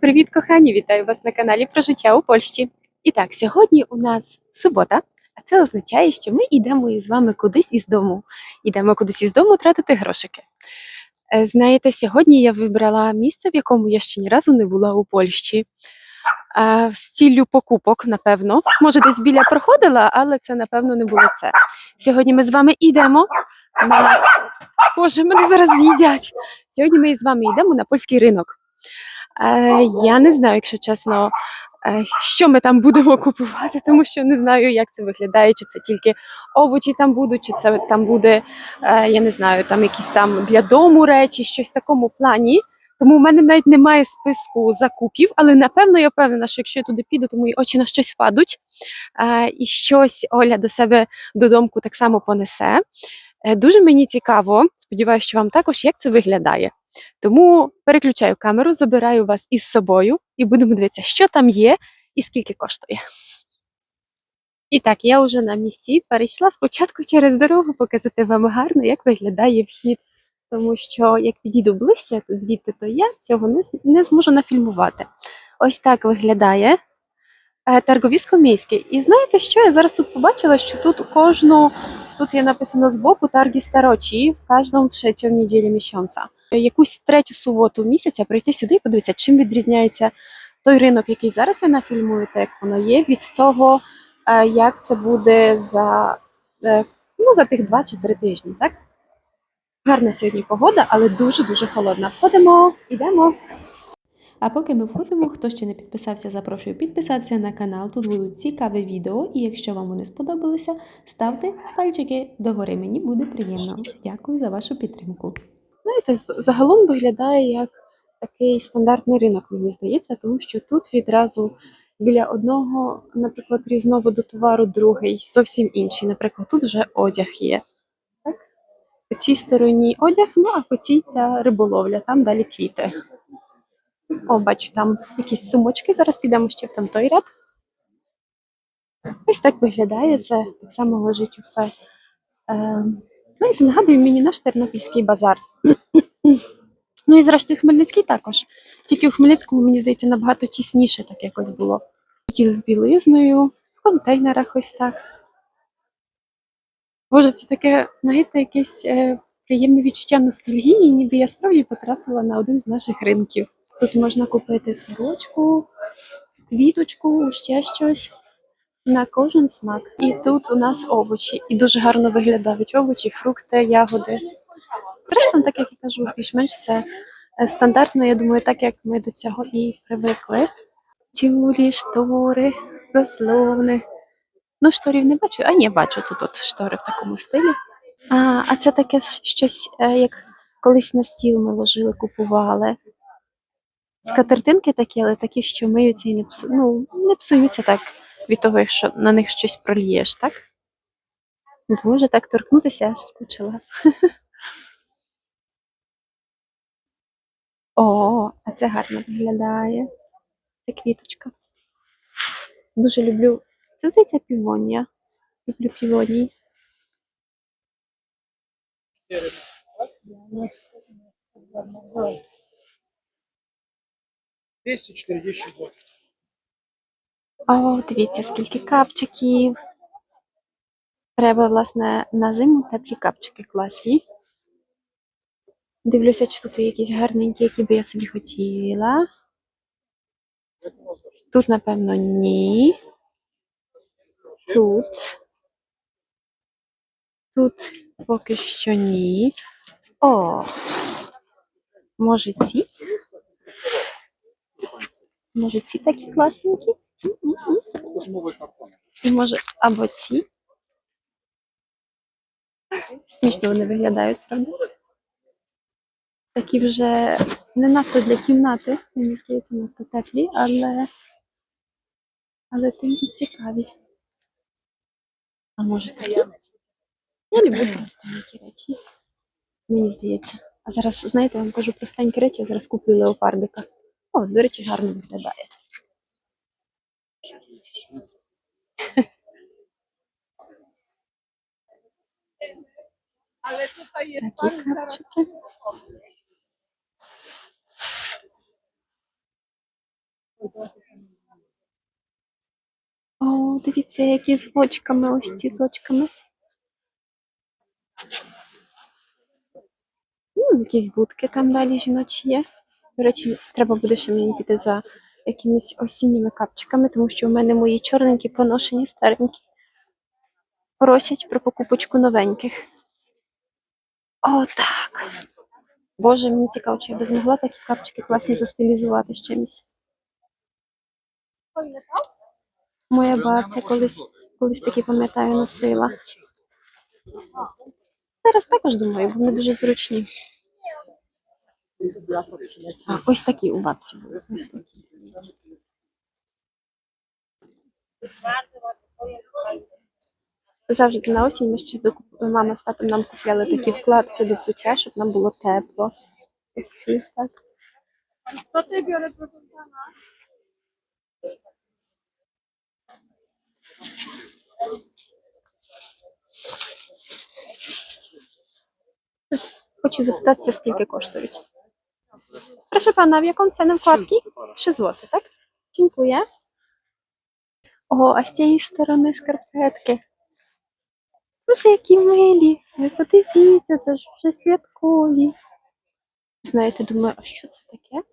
Привіт, кохані! Вітаю вас на каналі про життя у Польщі. І так, сьогодні у нас субота, а це означає, що ми йдемо із вами кудись із дому. Йдемо кудись із дому тратити грошики. Е, Знаєте, сьогодні я вибрала місце, в якому я ще ні разу не була у Польщі. З ціллю покупок, напевно. Може, десь біля проходила, але це, напевно, не було це. Сьогодні ми з вами йдемо на. Боже, мене зараз з'їдять. Сьогодні ми з вами йдемо на польський ринок. Е, я не знаю, якщо чесно, е, що ми там будемо купувати, тому що не знаю, як це виглядає, чи це тільки овочі там будуть, чи це там буде, е, я не знаю, там якісь там для дому речі, щось в такому плані. Тому в мене навіть немає списку закупів, але напевно я впевнена, що якщо я туди піду, то мої очі на щось впадуть. І щось Оля до себе додому так само понесе. Е, Дуже мені цікаво, сподіваюся, що вам також, як це виглядає. Тому переключаю камеру, забираю вас із собою і будемо дивитися, що там є і скільки коштує. І так, я вже на місці перейшла спочатку через дорогу показати вам гарно, як виглядає вхід. Тому що як підійду ближче звідти, то я цього не, не зможу нафільмувати. Ось так виглядає е, торговісько міське. І знаєте що? Я зараз тут побачила, що тут кожну, тут є написано збоку тарги старочі в кожному третьому неділі місяця. Якусь третю суботу місяця прийти сюди і подивитися, чим відрізняється той ринок, який зараз ви нафільмуєте, як воно є, від того, е, як це буде за, е, ну, за тих два чи три тижні, так? Гарна сьогодні погода, але дуже-дуже холодна. Входимо, йдемо. А поки ми входимо, хто ще не підписався, запрошую підписатися на канал. Тут будуть цікаві відео, і якщо вам вони сподобалися, ставте пальчики догори. Мені буде приємно. Дякую за вашу підтримку. Знаєте, загалом виглядає як такий стандартний ринок, мені здається, тому що тут відразу біля одного, наприклад, різновиду товару, другий зовсім інший. Наприклад, тут вже одяг є. Так? По цій стороні одяг, ну а по цій ця риболовля, там далі квіти. О, бачу, там якісь сумочки. Зараз підемо ще в там той ряд. Ось так виглядає це. Так само лежить усе. Е, знаєте, нагадує мені наш тернопільський базар. Ну і зрештою Хмельницький також. Тільки у Хмельницькому, мені здається, набагато тісніше так якось було. Тіл з білизною, в контейнерах ось так. Боже, це таке, знаєте, якесь е, приємне відчуття ностальгії, ніби я справді потрапила на один з наших ринків. Тут можна купити сорочку, квіточку, ще щось. На кожен смак. І тут у нас овочі. І дуже гарно виглядають овочі, фрукти, ягоди. Зрештою, так як я кажу, більш-менш все е, стандартно, я думаю, так як ми до цього і привикли. Тюлі, штори, заслони. Ну, шторів не бачу, а ні, бачу тут от штори в такому стилі. А, а це таке щось, е, як колись на стіл ми ложили, купували. Скатертинки такі, але такі, що миються і не псу... ну, не псуються так від того, якщо на них щось прольєш, так? Боже, так торкнутися аж скучила. О, а це гарно виглядає. Це квіточка. Дуже люблю. Це здається півонія. Люблю півонії. Двести четыре. О, дивіться, скільки капчиків. Треба, власне, на зиму теплі капчики класні. Дивлюся, чи тут є якісь гарненькі, які би я собі хотіла. Тут, напевно, ні. Тут. Тут поки що ні. О! Може ці? Може ці такі класненькі? І може або ці. Смішно вони виглядають, правда? Такі вже не надто для кімнати, мені здається, надто теплі, але, але тим і цікаві. А може такі? Я люблю простенькі речі. Мені здається. А зараз, знаєте, я вам кажу простенькі речі, я зараз куплю леопардика. О, до речі, гарно виглядає. Такі капчики. О, дивіться, які з очками, ось ці з очками. М, якісь будки там далі жіночі є. До речі, треба буде ще мені піти за якимись осінніми капчиками, тому що у мене мої чорненькі поношені старенькі. Просять про покупочку новеньких. О, так. Боже, мені цікаво, чи я би змогла такі капчики класні застилізувати з чимось. Моя бабця колись, колись такі, пам'ятаю, носила. Зараз також думаю, вони дуже зручні. А, ось такі у бабці були. Ось такі. Завжди на осінь ми ще докуп... мама з татом нам купляли такі вкладки до взуття, щоб нам було тепло. Ось ці, так. Хочу запитатися, скільки коштують. Proszę pana, w jaką cenę wkładki? 3 zł, tak? Dziękuję. O, a z цієї сторони шкарпетки. Боже, які милі. Ви подивіться, це ж вже святкові. Знаєте, думаю, а що це таке?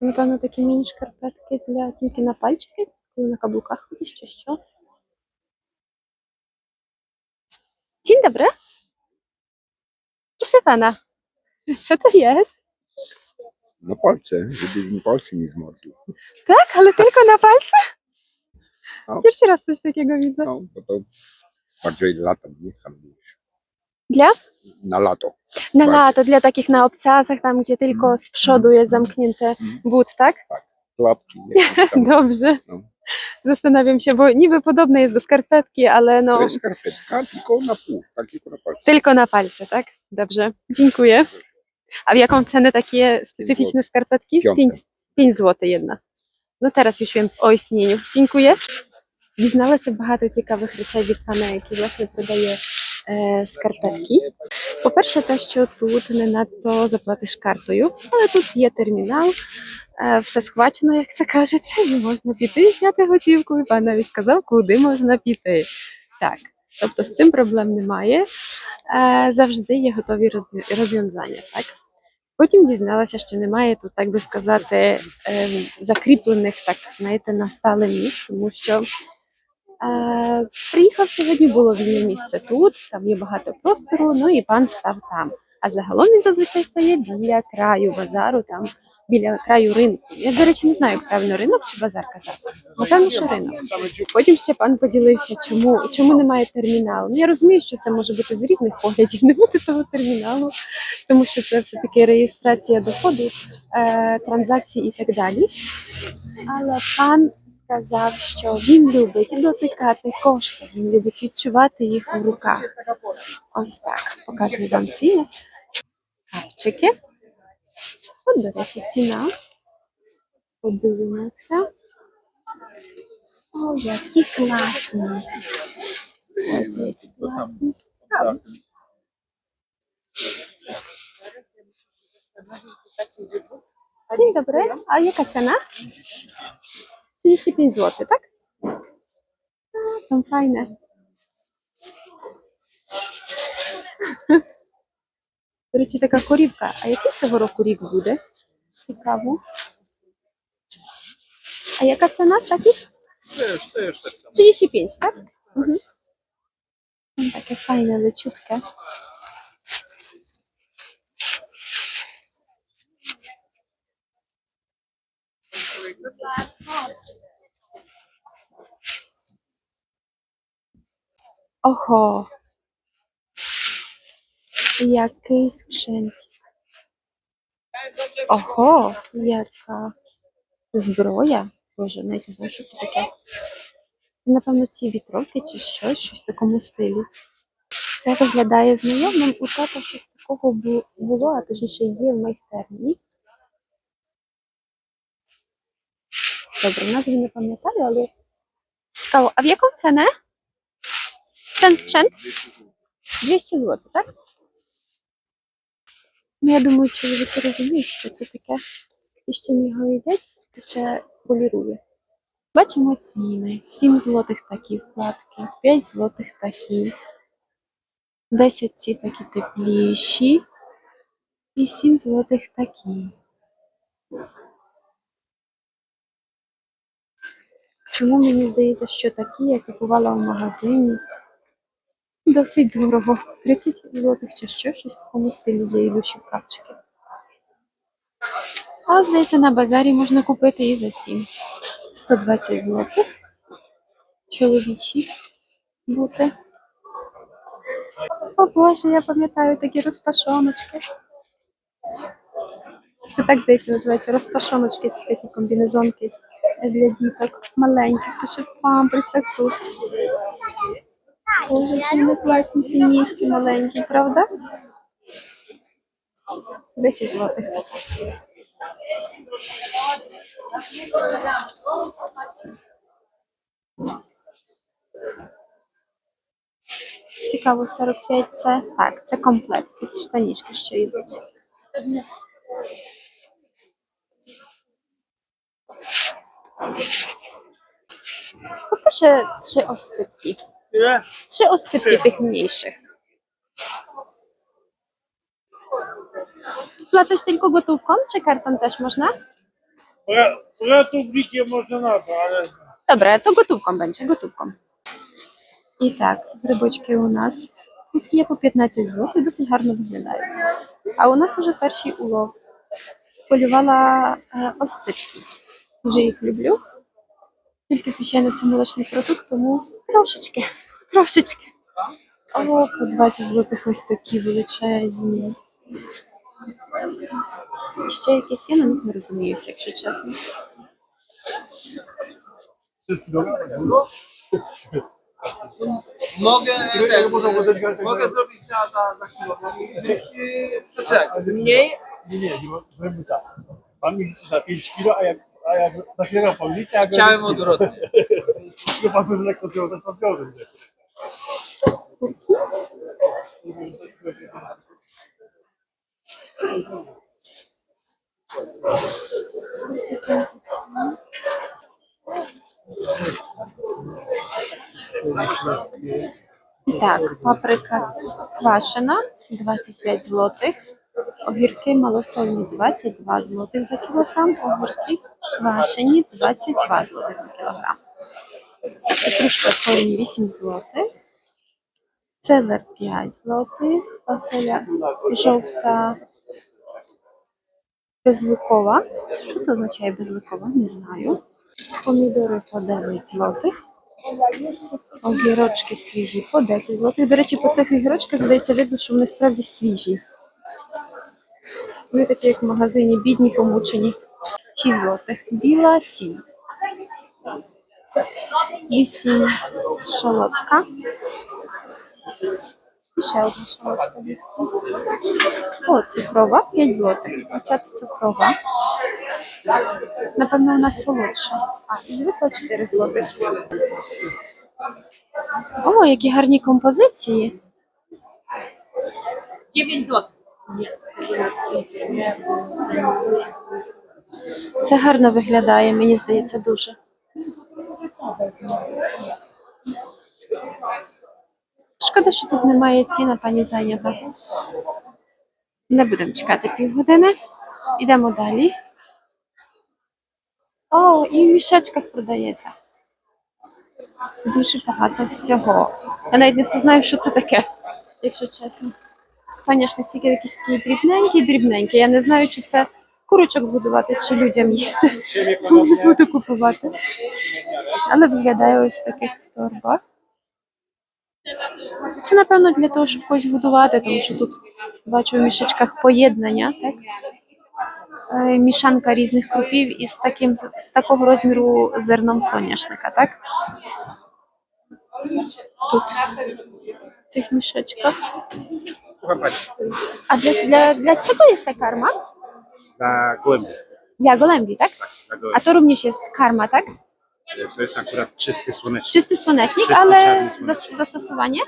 Напевно, такі міні-шкарпетки для тільки на пальчики, коли на каблуках ходиш, чи що. Dzień dobry. Proszę pana, co to jest? Na palce, żeby palce nie zmarzły. Tak, ale tylko na palce? No. Pierwszy raz coś takiego widzę. No, bo to bardziej latem, nie? Wiesz, Dla? Na lato. Na Bardziej. lato, dla takich na obcasach, tam gdzie tylko z przodu jest zamknięte but, tak? Klapki, jakieś tam. Dobrze. No. Zastanawiam się, bo niby podobne jest do skarpetki, ale To no jest skarpetka, tylko na pół, tak tylko na palce. tylko na palce, tak? Dobrze, dziękuję. A w jaką cenę takie specyficzne skarpetki? Piątka. 5, 5 zł jedna. No teraz już wiem o istnieniu. Dziękuję. Дізналася багато цікавих речей від пана, який власне продає е, скарпетки. По-перше, те, що тут не надто заплатиш картою, але тут є термінал, е, все схвачено, як це кажеться, і можна піти, зняти готівку, і пан навіть сказав, куди можна піти. Так, тобто з цим проблем немає. Е, завжди є готові розв'язання. Так? Потім дізналася, що немає тут, так би сказати, ем, закріплених, так знаєте, на стале місць, тому що е, приїхав сьогодні, було вільне місце тут, там є багато простору, ну і пан став там. А загалом він зазвичай стає біля краю базару, там біля краю ринку. Я, до речі, не знаю, як правильно ринок чи базар казати. Напевно, що ринок. Потім ще пан поділився, чому, чому немає терміналу. Ну, я розумію, що це може бути з різних поглядів, не бути того терміналу, тому що це все-таки реєстрація доходу, е, транзакцій і так далі. Але пан сказав, що він любить дотикати кошти, він любить відчувати їх в руках. Ось так. Показую вам ціни. Капчики. От, до речі, ціна. Подивимося. О, які класні. Ось які класні. Dzień dobry. A jaka cena? 35 zł, tak? A, są fajne. До речі, така корівка. А який цього року рік буде? Цікаво. А яка ціна таких? 35, так? Угу. Таке файне лечутке. Ого. Який спrzęt. Ого, яка зброя. Боже, навіть не знаю, що це таке. Це, напевно, ці вітровки чи щось, щось в такому стилі. Це виглядає знайомим. У тата щось такого було, а точніше є в майстерні. Добре, назви не пам'ятаю, але цікаво. А в яку cenę? Ten sprzęt? 200 зł, так? Ну, я думаю, чоловіки розуміють, що це таке і чим його їдять. ще полірує. Бачимо ціни. 7 злотих такі вкладки, 5 злотих такі, 10 ці такі тепліші і 7 злотих такі. Чому мені здається, що такі я купувала в магазині? Досить дорого. 30 злотих чи що, щось в такому стилі для Ілюші капчики. А здається, на базарі можна купити і за 7. 120 злотих. Чоловічі бути. О Боже, я пам'ятаю такі розпашоночки. Це так здається називається розпашоночки, ці такі комбінезонки для діток. Маленькі, пише памперсах тут. Боже, які вони класні ці ніжки маленькі, правда? 10 злотих. Цікаво, 45 це так, це комплект. Тут штанішки ще йдуть. По-перше, три осципки. Trzy oscypki tych mniejszych. Płatność tylko gotówką, czy kartą też można? Republikę może na to, ale Dobra, to gotówką będzie, gotówką. I tak, грибочки у нас тут є по 15 злотих, досить гарно виглядають. А у нас уже перший улов. Полювала е, осципки. Дуже їх люблю. Тільки, звичайно, це молочний продукт, тому трошечки, трошечки. О, по 20 злотих ось такі величезні. І Ще якісь є, на них не розуміюся, якщо чесно. Mogę, ten, mogę zrobić za, za, za kilogram. Yy, To tak, mniej, Nie, nie, nie, zrobimy tak. Pan mi liczy za 5 kilo, a jak, a jak za chwilę pan liczy, a jak chciałem odwrotnie. pan sobie lekko związać, to zwiąże. Так, паприка квашена 25 злотих. Огірки малосольні 22 злотих за кілограм, огірки квашені 22 злотих за кілограм. Петрушка корінь 8 злотих. Цезар 5 злотих. Фасоля жовта безлукова. Що це означає безлукова? Не знаю. Помідори по 9 злотих. Огірочки свіжі по 10 злотих. До речі, по цих огірочках здається видно, що вони справді свіжі. Вони такі, як в магазині, бідні, помучені. 6 злотих. Біла 7. 8 шалотка. І ще одна шалотка. О, цукрова 5 злотих. Оця це цукрова. Напевно, вона солодша. А, і звикла 4 злотих. О, які гарні композиції. 9 злотих. Це гарно виглядає, мені здається, дуже. Шкода, що тут немає ціна, пані зайнята. Не будемо чекати півгодини. Йдемо далі. О, і в мішечках продається. Дуже багато всього. Я навіть не все знаю, що це таке, якщо чесно. Звісно, тільки якісь такі дрібненькі, дрібненькі. Я не знаю, чи це курочок будувати, чи людям їсти. Буду купувати. Але виглядає ось в таких торбах. Це, напевно, для того, щоб когось годувати, тому що тут бачу в мішечках поєднання, так? Е, Мішанка різних крупів із таким з такого розміру зерном соняшника, так? Тут в цих мішечках. Pani, A dla, dla, dlaczego jest ta karma? dla gołębi. Dla gołębi, tak? Dla A gołębi. to również jest karma, tak? To jest akurat czysty słonecznik. Czysty słonecznik, Czysty ale czarny zas- słonecznik. zastosowanie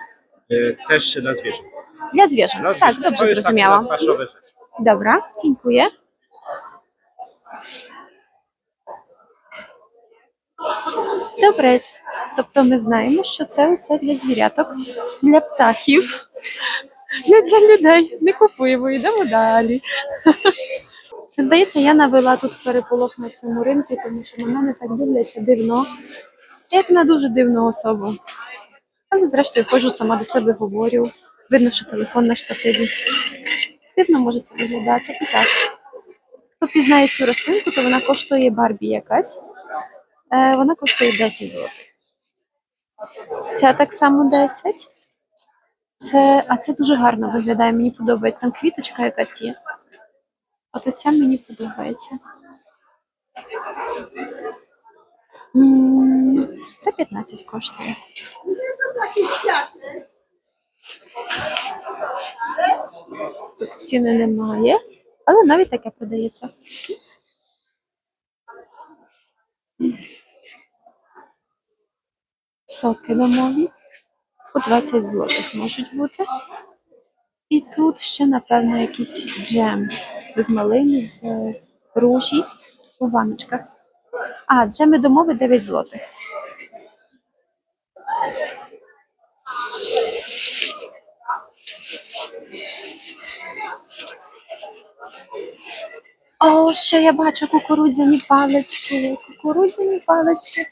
E, Też dla zwierząt. dla zwierząt. Dla tak, zwierząt. dobrze to jest zrozumiałam. akurat paszowe rzeczy. Dobra, dziękuję. Добре, тобто ми знаємо, що це усе для звіряток, для птахів, не для людей. Не купуємо, йдемо далі. Здається, я навела тут переполох на цьому ринку, тому що на мене так дивляться дивно, як на дуже дивну особу. Але зрештою ходжу сама до себе говорю. Видно, що телефон на штативі. Дивно може це виглядати. І так. Хто пізнає цю рослинку, то вона коштує Барбі якась. Е, вона коштує 10 злотих. Ця так само 10. Це, а це дуже гарно виглядає, мені подобається. Там квіточка якась є. От оця мені подобається. Це 15 коштує. Тут ціни немає, але навіть таке продається. Соки домові по 20 злотих можуть бути. І тут ще, напевно, якийсь джем з малини, з е, ружі у баночках. А, джеми домови 9 злотих. О, ще я бачу кукурудзяні палички. Кукурудзяні палички.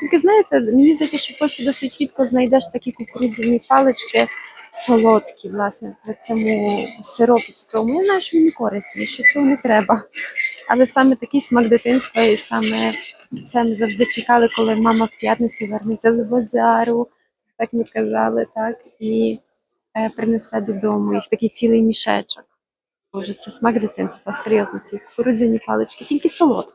Тільки знаєте, мені здається, що в Польщі досить рідко знайдеш такі кукурудзяні палички солодкі, власне, в цьому сиропі цукровому. Я знаю, що мені корисні, що цього не треба. Але саме такий смак дитинства, і саме це ми завжди чекали, коли мама в п'ятницю вернеться з базару, так ми казали, так, і е, принесе додому їх такий цілий мішечок. Боже, це смак дитинства, серйозно, ці кукурудзяні палички, тільки солодкі.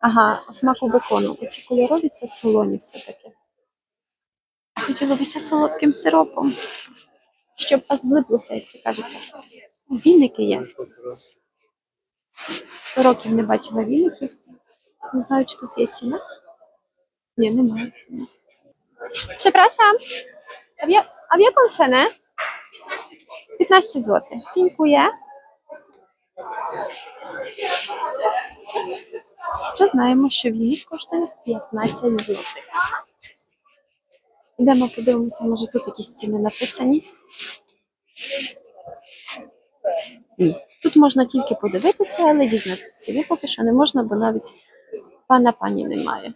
Ага, смаку бекону. Оці кольорові це солоні все-таки. Хотілося солодким сиропом, щоб аж злиплося, як це кажеться. Віники є. Сто років не бачила віників. Не знаю, чи тут є ціна. Ні, немає ціни. Przepraszam, a w, ja- a w jaką cenę? 15 zł. Dziękuję. Вже знаємо, що віник коштує 15 злотих. Йдемо подивимося, може тут якісь ціни написані. Ні. Тут можна тільки подивитися, але дізнатися ціни поки що не можна, бо навіть пана пані немає.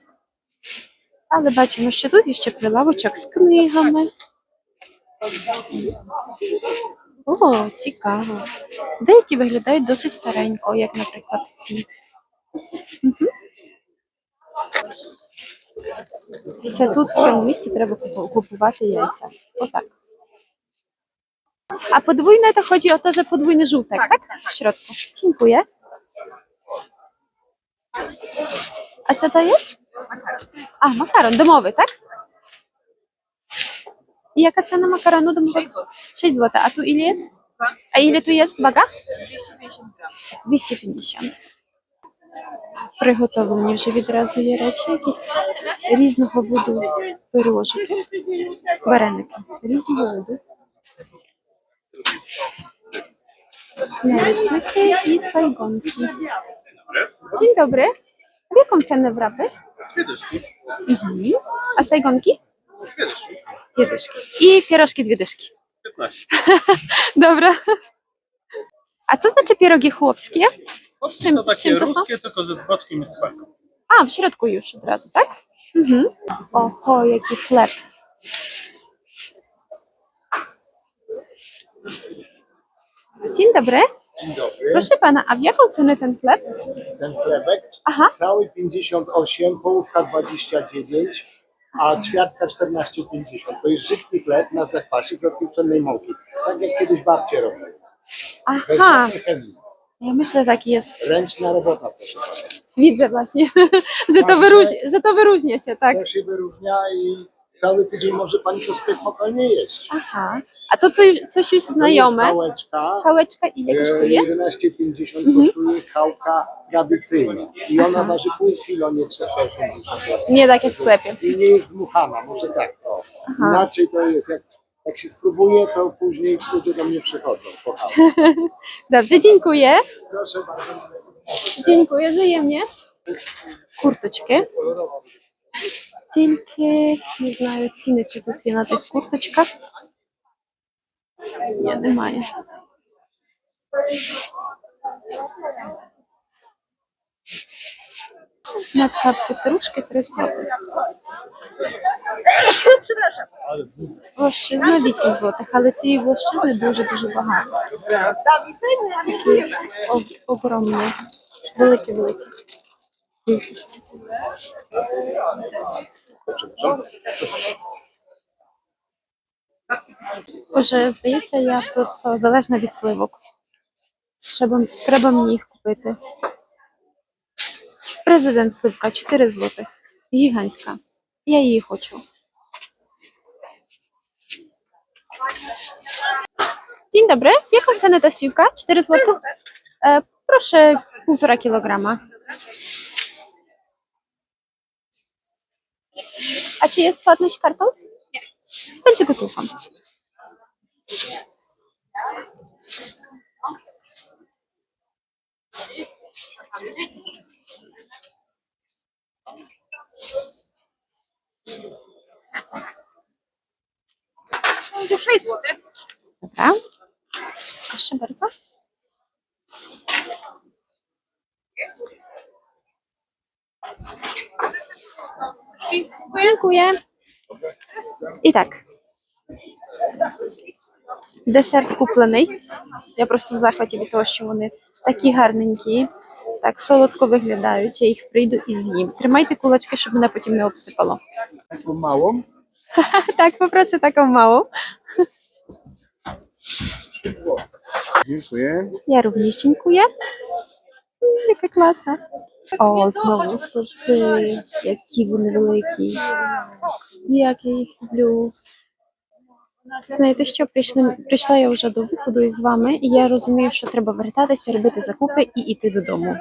Але бачимо, що тут є ще прилавочок з книгами. О, цікаво. Деякі виглядають досить старенько, як, наприклад, ці. Мгм. Це тут в цьому місці треба купу- купувати яйця. Отак. A podwójne to chodzi o to, że podwójny żółtek, tak? W środku. Dziękuję. A co to jest? A, makaron domowy, tak? I jaka cena makaronu domowego? 6 zł. A tu ile jest? A ile tu jest waga? 250 gram. 250. Приготовлені вже відразу є речі, якісь різного виду пирожики, вареники різного виду. Налисники і сайгонки. Dzień dobry. W jaką cenę wrapy? Mhm. A sajgonki? Dwie dyszki. I pierożki dwie dyszki. 15. Dobra. A co znaczy pierogi chłopskie? Z czym, To z takie czym to są? ruskie, tylko że z boczkiem jest kwaka. A, w środku już od razu, tak? Mhm. Oho, jaki chleb. Dzień dobry. Dzień dobry. Proszę pana, a w jaką cenę ten chleb? Ten chlebek Aha. cały 58, połówka 29, a ćwiartka 14,50. To jest żydki chleb na zakwasie z odpieprzonej mąki. Tak jak kiedyś babcie robiły. Bez Aha, żadnej chemii. Ja myślę taki jest. Ręczna robota, proszę pana. Widzę właśnie, że to, Także- wyróżni, że to wyróżnia się, tak? To się wyróżnia i cały tydzień może pani to spokojnie jeść. Aha. A to coś, coś już To jest znajome. Pałeczka ile e, kosztuje? 11,50 Mhm. kosztuje chałka tradycyjna. I ona waży pół kilo, nie 380 gram. Nie tak jak w sklepie. I nie jest dmuchana, może tak. O. Aha. Inaczej to jest, jak, jak się spróbuje, to później ludzie do mnie przychodzą. Kocham. Dobrze, dziękuję. Proszę bardzo. Dziękuję wzajemnie. курточки. Тільки не знаю ціни, чи тут є на тих курточках. Ні, немає. Натка петрушки 3 злотих. Вощизна 8 злотих, але цієї вощизни дуже-дуже багато. Такі огромні, великі-великі. Кількість. Боже, здається, я просто залежна від сливок. Треба, треба мені їх купити. Президент сливка 4 злотих. Гігантська. Я її хочу. Dzień dobry. Jaką cenę ta śliwka? 4 zł? E, proszę półtora kilograma. A czy jest płatność kartą? Nie. Będzie gotówką. Dobra. Proszę bardzo. Dziękuję. I tak. Десерт куплений. Я просто в захваті від того, що вони такі гарненькі, так солодко виглядають. Я їх прийду і з'їм. Тримайте кулачки, щоб мене потім не обсипало. Małą. Так, попрошу таку мałą. Dziękuję. Ja również dziękuję. Jaka klasa. O, znowu служби. Які вони великі. Як я їх люблю. Знаєте що, прийшли, прийшла я вже до виходу із вами, і я розумію, що треба вертатися, робити закупи і йти додому.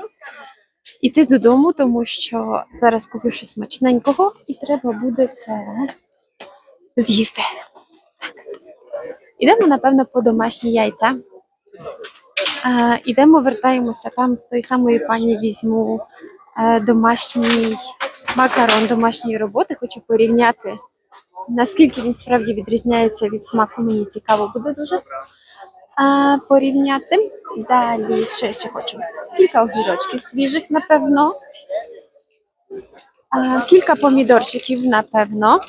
Іти додому, тому що зараз куплю щось смачненького, і треба буде це з'їсти. Ідемо, напевно, по домашні яйця. Е, ідемо, вертаємося там той самої пані візьму е, домашній макарон домашньої роботи. Хочу порівняти, наскільки він справді відрізняється від смаку. Мені цікаво буде дуже е, порівняти. Далі, що я ще хочу? Кілька огірочків свіжих, напевно. Е, кілька помідорчиків, напевно.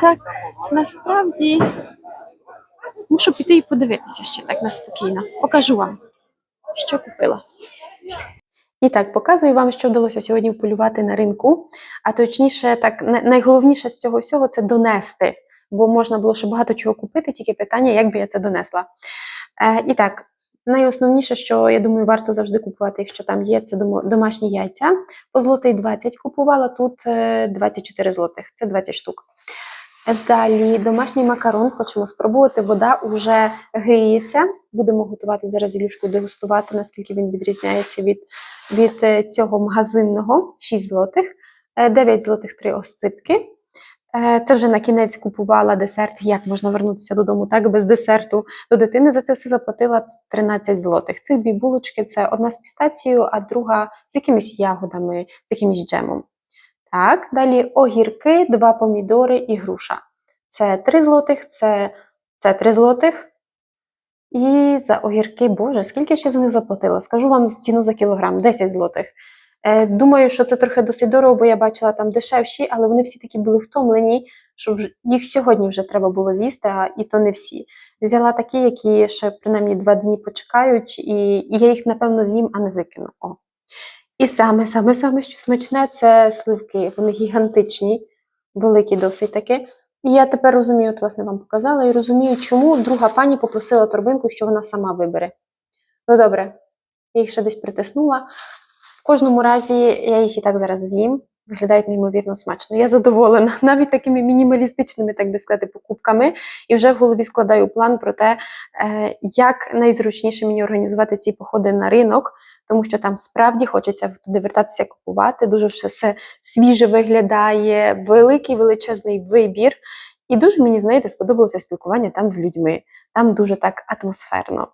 Так, насправді мушу піти і подивитися ще так наспокійно. Покажу вам, що купила. І так, показую вам, що вдалося сьогодні полювати на ринку. А точніше, так, найголовніше з цього всього це донести, бо можна було ще багато чого купити, тільки питання, як би я це донесла. Е, і так, найосновніше, що я думаю, варто завжди купувати, якщо там є, це домашні яйця. По злотий 20 купувала, тут е, 24 злотих, це 20 штук. Далі домашній макарон хочемо спробувати. Вода вже гріється. Будемо готувати зараз Ілюшку дегустувати, наскільки він відрізняється від, від е, цього магазинного 6 злотих, Е, 9 злотих 3 осципки. Е, Це вже на кінець купувала десерт. Як можна вернутися додому так без десерту до дитини? За це все заплатила 13 злотих. Цих дві булочки це одна з пістацією, а друга з якимись ягодами, з якимось джемом. Так, далі огірки, два помідори і груша. Це 3 злотих, це, це 3 злотих. І за огірки, боже, скільки ще за них заплатила? Скажу вам ціну за кілограм 10 злотих. Е, думаю, що це трохи досить дорого, бо я бачила там дешевші, але вони всі такі були втомлені, що їх сьогодні вже треба було з'їсти, а і то не всі. Взяла такі, які ще принаймні два дні почекають, і, і я їх, напевно, з'їм, а не викину. О. І саме, саме, саме, що смачне, це сливки. Вони гігантичні, великі досить таки. І я тепер розумію, от власне вам показала, і розумію, чому друга пані попросила торбинку, що вона сама вибере. Ну добре, я їх ще десь притиснула. Кожному разі я їх і так зараз з'їм. Виглядають неймовірно смачно. Я задоволена навіть такими мінімалістичними, так би сказати, покупками. І вже в голові складаю план про те, е, як найзручніше мені організувати ці походи на ринок, тому що там справді хочеться туди вертатися купувати. Дуже все свіже виглядає, великий величезний вибір. І дуже мені, знаєте, сподобалося спілкування там з людьми. Там дуже так атмосферно.